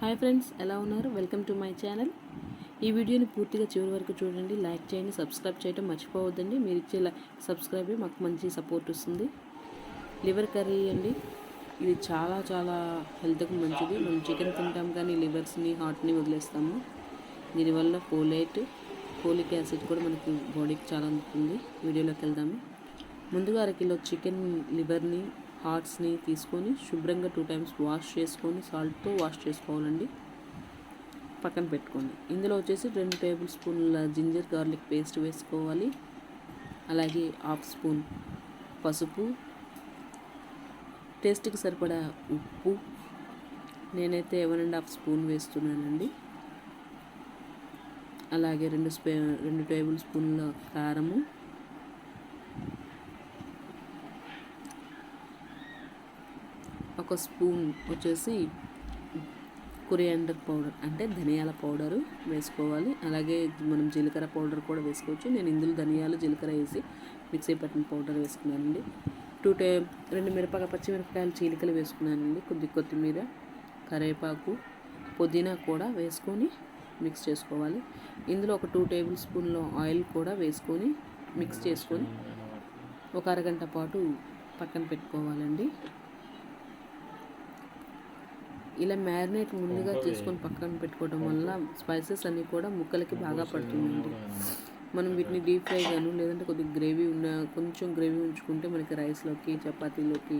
Hi friends ఎలా ఉన్నారు? Welcome to my channel. ఈ వీడియోని పూర్తిగా చివరి వరకు చూడండి. లైక్ చేయండి సబ్స్క్రైబ్ చేయడం మర్చిపోవద్దండి. మీరు ఇచ్చే సబ్స్క్రైబ్ మాకు మంచి సపోర్ట్ వస్తుంది. లివర్ కర్రీ అండి. ఇది చాలా చాలా హెల్త్కు మంచిది. మనం చికెన్ తింటాం కానీ లివర్స్ని హార్ట్ని వదిలేస్తాము. దీనివల్ల ఫోలేట్ ఫోలిక్ యాసిడ్ కూడా మనకి బాడీకి చాలా అందుతుంది. వీడియోలోకి వెళ్దాము. ముందుగా అరకిలో చికెన్ లివర్ని హార్ట్స్ని తీసుకొని శుభ్రంగా టూ టైమ్స్ వాష్ చేసుకొని సాల్ట్తో వాష్ చేసుకోవాలండి. పక్కన పెట్టుకోండి. ఇందులో వచ్చేసి రెండు టేబుల్ స్పూన్ల జింజర్ గార్లిక్ పేస్ట్ వేసుకోవాలి. అలాగే హాఫ్ స్పూన్ పసుపు. టేస్ట్కి సరిపడా ఉప్పు. నేనైతే వన్ అండ్ హాఫ్ స్పూన్ వేస్తున్నానండి. అలాగే రెండు స్పే రెండు టేబుల్ స్పూన్ల కారము. ఒక స్పూన్ వచ్చేసి కొరియాండర్ పౌడర్ అంటే ధనియాల పౌడరు వేసుకోవాలి. అలాగే మనం జీలకర్ర పౌడర్ కూడా వేసుకోవచ్చు. నేను ఇందులో ధనియాలు జీలకర్ర వేసి మిక్సీ పట్టిన పౌడర్ వేసుకున్నానండి. టూ టే రెండు మిరపకాయ పచ్చిమిరపకాయలు చీలికలు వేసుకున్నానండి. కొద్ది కొత్తిమీర కరివేపాకు పుదీనా కూడా వేసుకొని మిక్స్ చేసుకోవాలి. ఇందులో ఒక టూ టేబుల్ స్పూన్లో ఆయిల్ కూడా వేసుకొని మిక్స్ చేసుకొని ఒక అరగంట పాటు పక్కన పెట్టుకోవాలండి. ఇలా మ్యారినేట్ ముందుగా చేసుకొని పక్కన పెట్టుకోవడం వల్ల స్పైసెస్ అన్నీ కూడా ముక్కలకి బాగా పడుతుందండి. మనం వీటిని డీప్ ఫ్రై గాను లేదంటే కొద్దిగా గ్రేవీ ఉన్న కొంచెం గ్రేవీ ఉంచుకుంటే మనకి రైస్లోకి చపాతీలోకి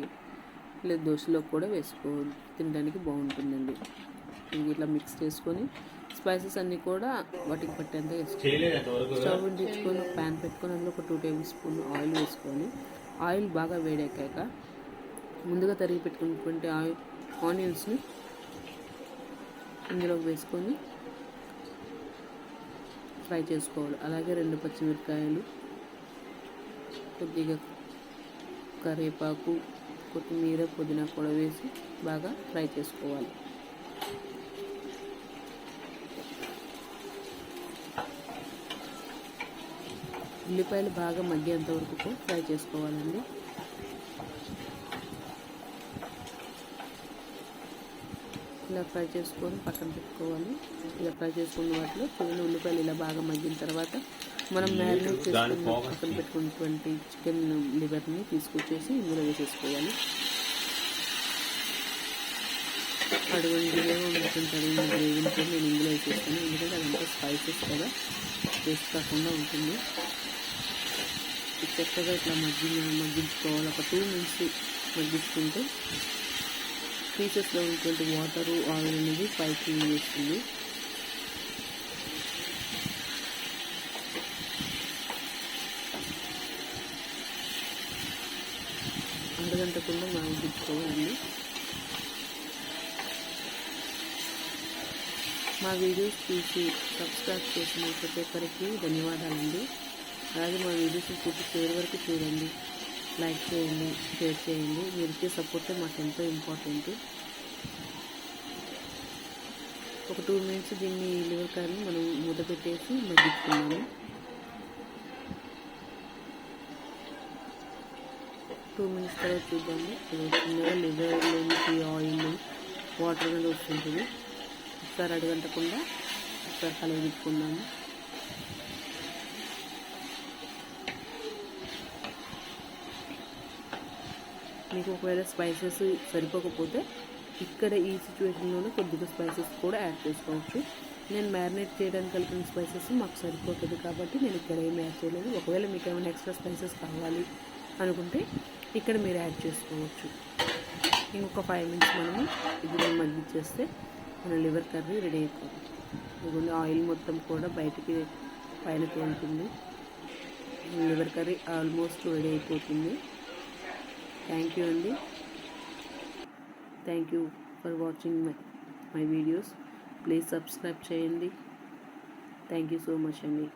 లేదా దోశలోకి కూడా వేసుకో తినడానికి బాగుంటుందండి. ఇట్లా మిక్స్ చేసుకొని స్పైసెస్ అన్నీ కూడా వాటికి పట్టేంత వేసుకోవాలి స్టవ్ ఉండించుకొని ప్యాన్ పెట్టుకొని అందులో ఒక టూ టేబుల్ స్పూన్ ఆయిల్ వేసుకొని ఆయిల్ బాగా వేడెక్కాక ముందుగా తరిగి పెట్టుకున్నటువంటి ఆయిల్ ఆనియన్స్ని ఇందులోకి వేసుకొని ఫ్రై చేసుకోవాలి. అలాగే రెండు పచ్చిమిరపకాయలు కొద్దిగా కరివేపాకు కొత్తిమీర పుదీనా కూడా వేసి బాగా ఫ్రై చేసుకోవాలి. ఉల్లిపాయలు బాగా మగ్గేంత వరకు ఫ్రై చేసుకోవాలండి. ఇలా ఫ్రై చేసుకొని పక్కన పెట్టుకోవాలి. ఇలా ఫ్రై చేసుకున్న వాటిలో చిన్న ఉల్లిపాయలు ఇలా బాగా మగ్గిన తర్వాత మనం మ్యారినేట్ చేసుకుని పక్కన పెట్టుకున్నటువంటి చికెన్ లివర్ని తీసుకొచ్చేసి ఇందులో వేసేసుకోవాలి. అడుగుండి ఉంటుంటుంది గ్రేవీతో నేను ఇందులో వేసేస్తాను. ఎందుకంటే అదంతా స్పైసెస్ కదా టేస్ట్ కాకుండా ఉంటుంది. చక్కగా ఇట్లా మగ్గి మగ్గించుకోవాలి. ఒక టూ మినిట్స్ మగ్గించుకుంటే పీసెస్లో ఉన్నటువంటి వాటరు ఆయిల్ అనేది పైకి వేస్తుంది. అరగంటకుండా మగ్గించుకోవాలండి మా వీడియోస్ చూసి సబ్స్క్రైబ్ చేసిన ప్రతి ఒక్కరికి ధన్యవాదాలండి. అలాగే మా వీడియోస్ పూర్తి చివరి వరకు చూడండి. లైక్ చేయండి షేర్ చేయండి. మీరు ఇచ్చే సపోర్టే మాకు ఎంతో ఇంపార్టెంట్. ఒక టూ మినిట్స్ దీన్ని లివర్ కార్ని మనం మూత పెట్టేసి మగ్గించుకున్నాము టూ మినిట్స్ తర్వాత చూద్దాము. చిన్నగా లివర్లోనికి ఆయిల్ వాటర్ అనేది వస్తుంటుంది. ఒకసారి అడగంటకుండా ఒకసారి కలగదిప్పుకుందాము మీకు ఒకవేళ స్పైసెస్ సరిపోకపోతే ఇక్కడ ఈ సిచ్యువేషన్లోనే కొద్దిగా స్పైసెస్ కూడా యాడ్ చేసుకోవచ్చు. నేను మ్యారినేట్ చేయడానికి కలిపిన స్పైసెస్ మాకు సరిపోతుంది కాబట్టి నేను ఇక్కడ ఏమి యాడ్ చేయలేదు. ఒకవేళ మీకు ఏమైనా ఎక్స్ట్రా స్పైసెస్ కావాలి అనుకుంటే ఇక్కడ మీరు యాడ్ చేసుకోవచ్చు. ఇంకొక ఫైవ్ మినిట్స్ మనము ఇది మగ్గిచ్చేస్తే మన లివర్ కర్రీ రెడీ అయిపోతుంది. ఇదిగోండి ఆయిల్ మొత్తం కూడా బయటికి పైన తేలుతుంది లివర్ కర్రీ ఆల్మోస్ట్ రెడీ అయిపోతుంది. థ్యాంక్ యూ అండి thank you for watching my my videos please subscribe చేయండి థ్యాంక్ యూ సో మచ్ అండి